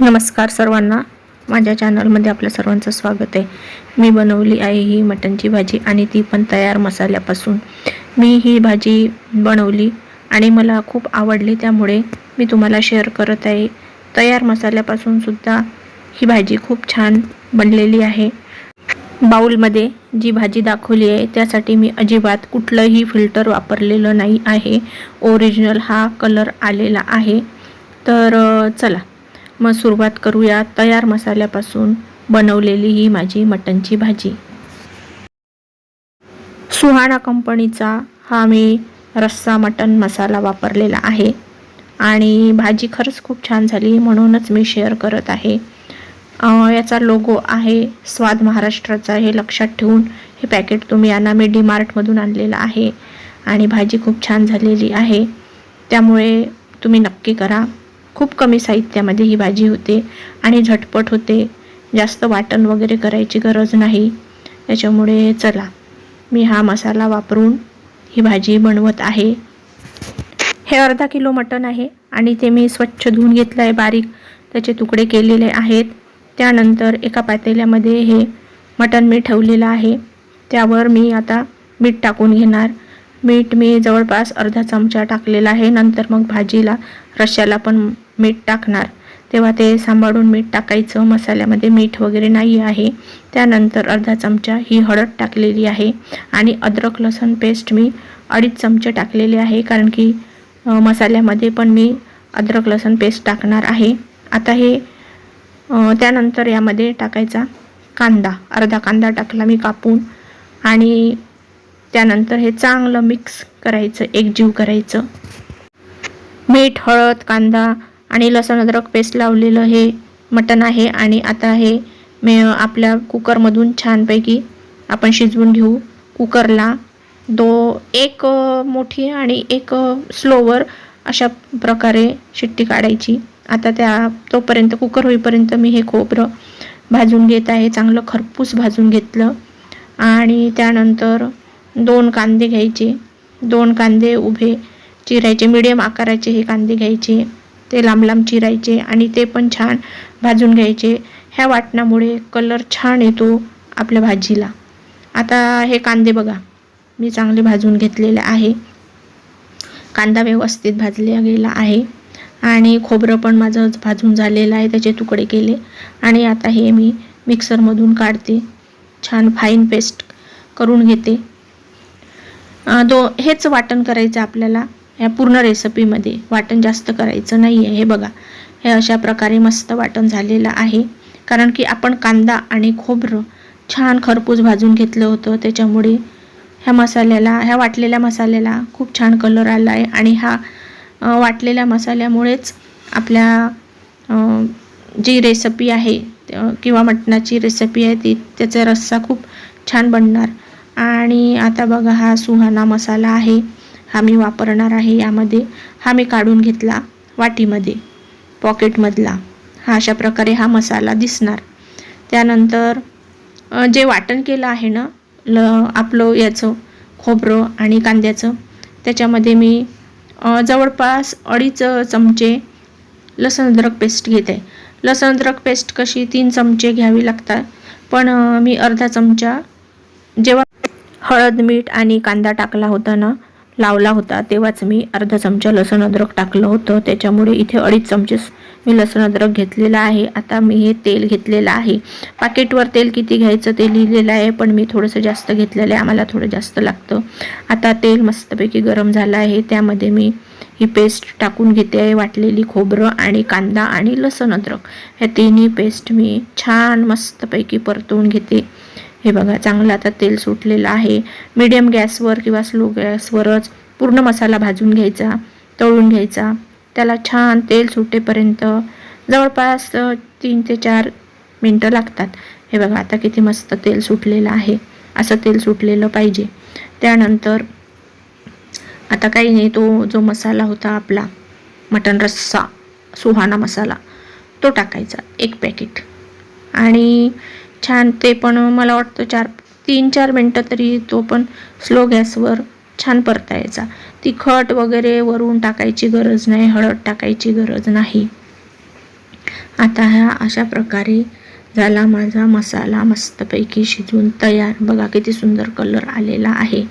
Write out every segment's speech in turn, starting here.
नमस्कार सर्वांना. माझ्या चॅनलमध्ये आपल्या सर्वांचं स्वागत आहे. मी बनवली आहे ही मटणची भाजी आणि ती पण तयार मसाल्यापासून. मी ही भाजी बनवली आणि मला खूप आवडली त्यामुळे मी तुम्हाला शेअर करत आहे. तयार मसाल्यापासून सुद्धा ही भाजी खूप छान बनलेली आहे. बाऊलमध्ये जी भाजी दाखवली आहे त्यासाठी मी अजिबात कुठलंही फिल्टर वापरलेलं नाही आहे. ओरिजिनल हा कलर आलेला आहे. तर चला. मग सुरुवात करूया तयार मसाल्यापासून बनवलेली ही माझी मटणची भाजी. सुहाणा कंपनीचा हा मी रस्सा मटण मसाला वापरलेला आहे आणि भाजी खरंच खूप छान झाली म्हणूनच मी शेअर करत आहे. याचा लोगो आहे स्वाद महाराष्ट्राचा हे लक्षात ठेवून हे पॅकेट तुम्ही यांना मी डी मार्टमधून आणलेलं आहे आणि भाजी खूप छान झालेली आहे. त्यामुळे तुम्ही नक्की करा. खूप कमी साहित्यामध्ये ही भाजी होते आणि झटपट होते. जास्त वाटण वगैरे करायची गरज नाही. त्याच्यामुळे चला मी हा मसाला वापरून ही भाजी बनवत आहे. हे अर्धा किलो मटण आहे आणि ते मी स्वच्छ धुवून घेतलं आहे बारीक. त्याचे तुकडे केलेले आहेत. त्यानंतर एका पातेल्यामध्ये हे मटण मी ठेवलेलं आहे. त्यावर मी आता मीठ टाकून घेणार. मीठ मी जवळपास अर्धा चमचा टाकलेला आहे. नंतर मग भाजीला रश्याला पण मीठ टाकणार. तेव्हा ते सांभाळून मीठ टाकायचं. मसाल्यामध्ये मीठ वगैरे नाही आहे. त्यानंतर अर्धा चमचा ही हळद टाकलेली आहे. आणि अद्रक लसूण पेस्ट मी अडीच चमचे टाकलेले आहे. कारण की मसाल्यामध्ये पण मी अद्रक लसूण पेस्ट टाकणार आहे. आता हे त्यानंतर यामध्ये टाकायचा कांदा. अर्धा कांदा टाकला मी कापून. आणि त्यानंतर हे चांगलं मिक्स करायचं. एकजीव करायचं. मीठ हळद कांदा आणि लसण अद्रक पेस्ट लावलेलं हे मटण आहे आणि आता हे मे आपल्या कुकरमधून छानपैकी आपण शिजवून घेऊ कुकरला. दो एक मोठी आणि एक स्लोवर अशा प्रकारे शिट्टी काढायची. आता त्या तोपर्यंत कुकर होईपर्यंत मी हे खोबरं भाजून घेत आहे. चांगलं खरपूस भाजून घेतलं. आणि त्यानंतर दोन कांदे घ्यायचे. दोन कांदे उभे चिरायचे मिडियम आकाराचे हे कांदे घ्यायचे. ते लांब लांब चिरायचे आणि ते पण छान भाजून घ्यायचे. ह्या वाटणामुळे कलर छान येतो आपल्या भाजीला. आता हे कांदे बघा. मी चांगले भाजून घेतलेले आहे. कांदा व्यवस्थित भाजला गेला आहे. आणि खोबरं पण माझं भाजून झालेलं आहे त्याचे तुकडे केले. आणि आता हे मी मिक्सरमधून काढते. छान फाईन पेस्ट करून घेते. दो हेच वाटण करायचं आपल्याला. ह्या पूर्ण रेसिपीमध्ये वाटण जास्त करायचं नाही आहे हे बघा. हे अशा प्रकारे मस्त वाटण झालेलं आहे. कारण की आपण कांदा आणि खोबरं छान खरपूस भाजून घेतलं होतं. त्याच्यामुळे ह्या मसाल्याला ह्या वाटलेल्या मसाल्याला खूप छान कलर आला आहे आणि हा वाटलेल्या मसाल्यामुळेच आपल्या जी रेसिपी आहे किंवा मटणाची रेसिपी आहे ती त्याचा रस्सा खूप छान बनणार. आणि आता बघा हा सुहाना मसाला आहे. हा मी वापरणार आहे यामध्ये. हा मी काढून घेतला वाटीमध्ये पॉकेटमधला हा अशा प्रकारे हा मसाला दिसणार. त्यानंतर जे वाटण केलं आहे ना ल आपलं याचं खोबरं आणि कांद्याचं त्याच्यामध्ये मी जवळपास अडीच चमचे लसण अद्रक पेस्ट घेते. लसण अद्रक पेस्ट कशी तीन चमचे घ्यावी लागतात पण मी अर्धा चमचा जेव्हा हळद मीठ आणि कांदा टाकला होता ना लावला होता तेव्हाच मी अर्धा चमचा लसण अद्रक टाकलं होतं. त्याच्यामुळे इथे अडीच चमचेच मी लसण अद्रक घेतलेलं आहे. आता मी हे तेल घेतलेलं आहे. पाकिटवर तेल किती घ्यायचं ते लिहिलेलं आहे पण मी थोडंसं जास्त घेतलेलं आहे. आम्हाला थोडं जास्त लागतं. आता तेल मस्तपैकी गरम झालं आहे. त्यामध्ये मी ही पेस्ट टाकून घेते आहे. वाटलेली खोबरं आणि कांदा आणि लसण अद्रक. ह्या तिन्ही पेस्ट मी छान मस्तपैकी परतवून घेते. हे बघा चांगलं आता तेल सुटलेलं आहे. मीडियम गॅसवर किंवा स्लो गॅसवरच पूर्ण मसाला भाजून घ्यायचा तळून घ्यायचा. त्याला छान तेल सुटेपर्यंत जवळपास तीन ते चार मिनटं लागतात. हे बघा आता किती मस्त तेल सुटलेलं आहे. असं तेल सुटलेलं पाहिजे. त्यानंतर आता काही नाही तो जो मसाला होता आपला मटन रस्सा सुहाना मसाला तो टाकायचा एक पॅकेट. आणि छान. ते पण मला वाटतं चार तीन चार मिनटं तरी तो पण स्लो गॅसवर छान परतायचा तिखट वगैरे वरून टाकायची गरज नाही हळद टाकायची गरज नाही. आता ह्या अशा प्रकारे झाला माझा मसाला मस्तपैकी शिजून तयार. बघा किती सुंदर कलर आलेला आहे.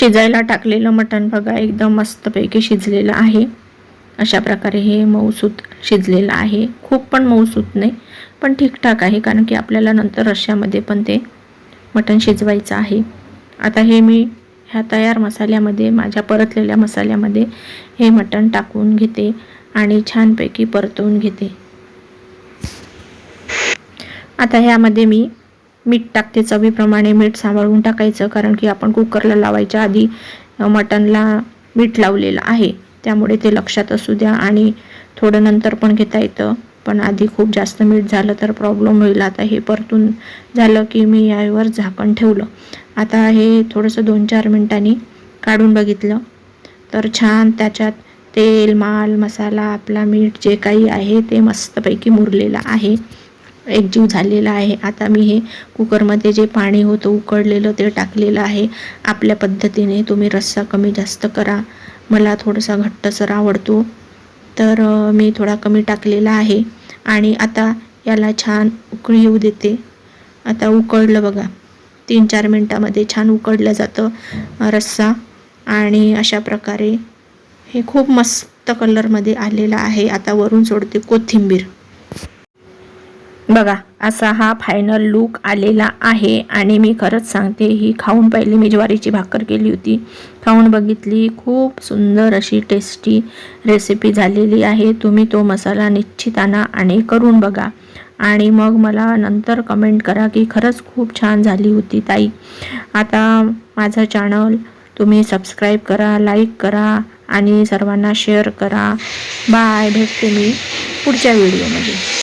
शिजायला टाकलेलं मटण बघा एकदम मस्तपैकी शिजलेलं आहे. अशा प्रकारे हे मऊसूत शिजलेलं आहे. खूप पण मऊसूत नाही पण ठीकठाक आहे कारण की आपल्याला नंतर रश्श्यामध्ये पण ते मटण शिजवायचं आहे. आता हे मी ह्या तयार मसाल्यामध्ये माझ्या परतलेल्या मसाल्यामध्ये हे मटण टाकून घेते आणि छानपैकी परतवून घेते. आता ह्यामध्ये मी मीठ टाकते चवीप्रमाणे मीठ सांभाळून टाकायचं कारण की आपण कुकरला लावायच्या आधी मटनला मटणला मीठ लावलेलं आहे. त्यामुळे ते लक्षात असू द्या आणि थोडं नंतर पण घेता येतं. पण आधी खूप जास्त मीठ झालं तर प्रॉब्लेम होईल. आता हे परतून झालं की मी यावर झाकण ठेवलं. आता हे थोडंसं दोन चार मिनटांनी काढून बघितलं. तर छान त्याच्यात तेल माल मसाला आपला मीठ जे काही आहे ते मस्तपैकी मुरलेलं आहे. एकजीव झालेला आहे. आता मी हे कुकरमध्ये जे पाणी होतं उकडलेलं ते टाकलेलं आहे. आपल्या पद्धतीने तुम्ही रस्सा कमी जास्त करा. मला थोडासा घट्टसर आवडतो. तर मी थोडा कमी टाकलेला आहे. आणि आता याला छान उकळी येऊ देते. आता उकळलं बघा. तीन चार मिनटामध्ये छान उकडलं जातं रस्सा. आणि अशा प्रकारे हे खूप मस्त कलरमध्ये आलेला आहे. आता वरून सोडते कोथिंबीर. बघा असा हा फायनल लूक आलेला आहे आणि मी खरंच सांगते ही खाऊन पहिली मी ज्वारीची भाकर केली होती. खाऊन बघितली खूप सुंदर अशी टेस्टी रेसिपी झालेली आहे. तुम्ही तो मसाला निश्चित आणा आणि करून बघा. आणि मग मला नंतर कमेंट करा की खरंच खूप छान झाली होती ताई. आता माझं चॅनल तुम्ही सबस्क्राईब करा लाईक करा आणि सर्वांना शेअर करा. बाय भेटते मी पुढच्या व्हिडिओमध्ये